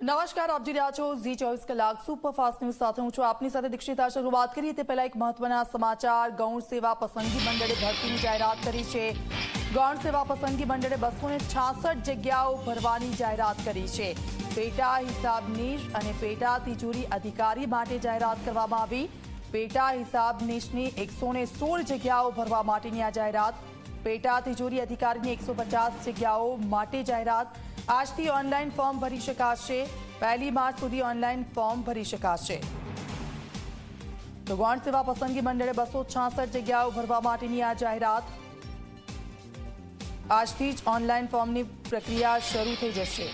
નમસ્કાર આપ જોઈ રહ્યા છો ઝી ચોવીસ કલાક સુપરફાસ્ટ ન્યૂઝ સાથે હું છું આપની સાથે દીક્ષિતા શરૂઆત કરીએ તે પહેલા એક મહત્વના સમાચાર ગૌણ સેવા પસંદગી મંડળે ભરતીની જાહેરાત કરી છે ગૌણ સેવા પસંદગી મંડળે બસો જગ્યાઓ ભરવાની જાહેરાત કરી છે પેટા હિસાબનીશ અને પેટા તિજોરી અધિકારી માટે જાહેરાત કરવામાં આવી પેટા હિસાબનીશની એકસો સોળ જગ્યાઓ ભરવા માટેની આ જાહેરાત પેટા તિજોરી અધિકારીની એકસો પચાસ જગ્યાઓ માટે જાહેરાત આજથી ઓનલાઈન ફોર્મ ભરી શકાશે. પહેલી માર્ચ સુધી ઓનલાઈન ફોર્મ ભરી શકાશે. તો ગૌણ સેવા પસંદગી મંડળે બસો છાસઠ જગ્યાઓ ભરવા માટેની આ જાહેરાત. આજથી જ ઓનલાઈન ફોર્મની પ્રક્રિયા શરૂ થઈ જશે.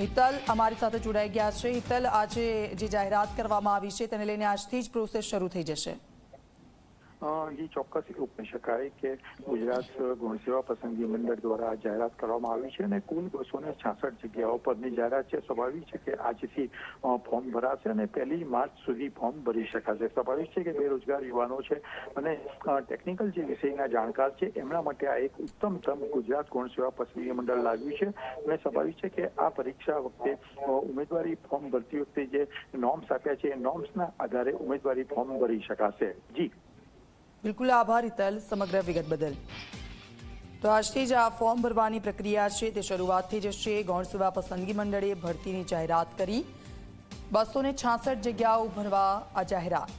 હિતલ અમારી સાથે જોડાઈ ગયા છે. હિતલ, આજે જે જાહેરાત કરવામાં આવી છે તેને લઈને આજથી જ પ્રોસેસ શરૂ થઈ જશે. એ ચોક્કસ કહી શકાય કે ગુજરાત ગુણ સેવા પસંદગી મંડળ દ્વારા જાહેરાત કરવામાં આવી છે અને કુલ બસો ને છાસઠ જગ્યાઓ પરની જાહેરાત છે. સ્વાભાવિક છે કે આજથી ફોર્મ ભરાશે અને પહેલી માર્ચ સુધી ફોર્મ ભરી શકાશે. સ્વાભાવિક છે કે બેરોજગાર યુવાનો છે અને ટેકનિકલ જે વિષયના જાણકાર છે, એમના માટે આ એક ઉત્તમ તમ ગુજરાત ગુણસેવા પસંદગી મંડળ લાવ્યું છે. અને સ્વાભાવિક છે કે આ પરીક્ષા વખતે ઉમેદવારી ફોર્મ ભરતી વખતે જે નોર્મ્સ આપ્યા છે, એ નોર્મ્સના આધારે ઉમેદવારી ફોર્મ ભરી શકાશે. જી. બિલકુલ આભાર, હિતલ, સમગ્ર વિગત બદલ. તો આજથી જ આ ફોર્મ ભરવાની પ્રક્રિયા છે, તે શરૂઆત થઈ જશે. ગૌણસેવા પસંદગી મંડળે ભરતીની જાહેરાત કરી. બસો ને છાસઠ જગ્યાઓ ભરવા આ જાહેરાત.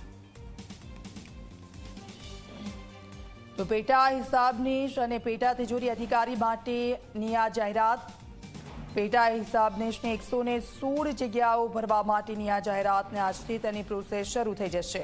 તો પેટા હિસાબનીશ અને પેટા તિજોરી અધિકારી માટેની આ જાહેરાત. પેટા હિસાબનીશની એકસો ને સોળ જગ્યાઓ ભરવા માટેની આ જાહેરાતને આજથી તેની પ્રોસેસ શરૂ થઈ જશે.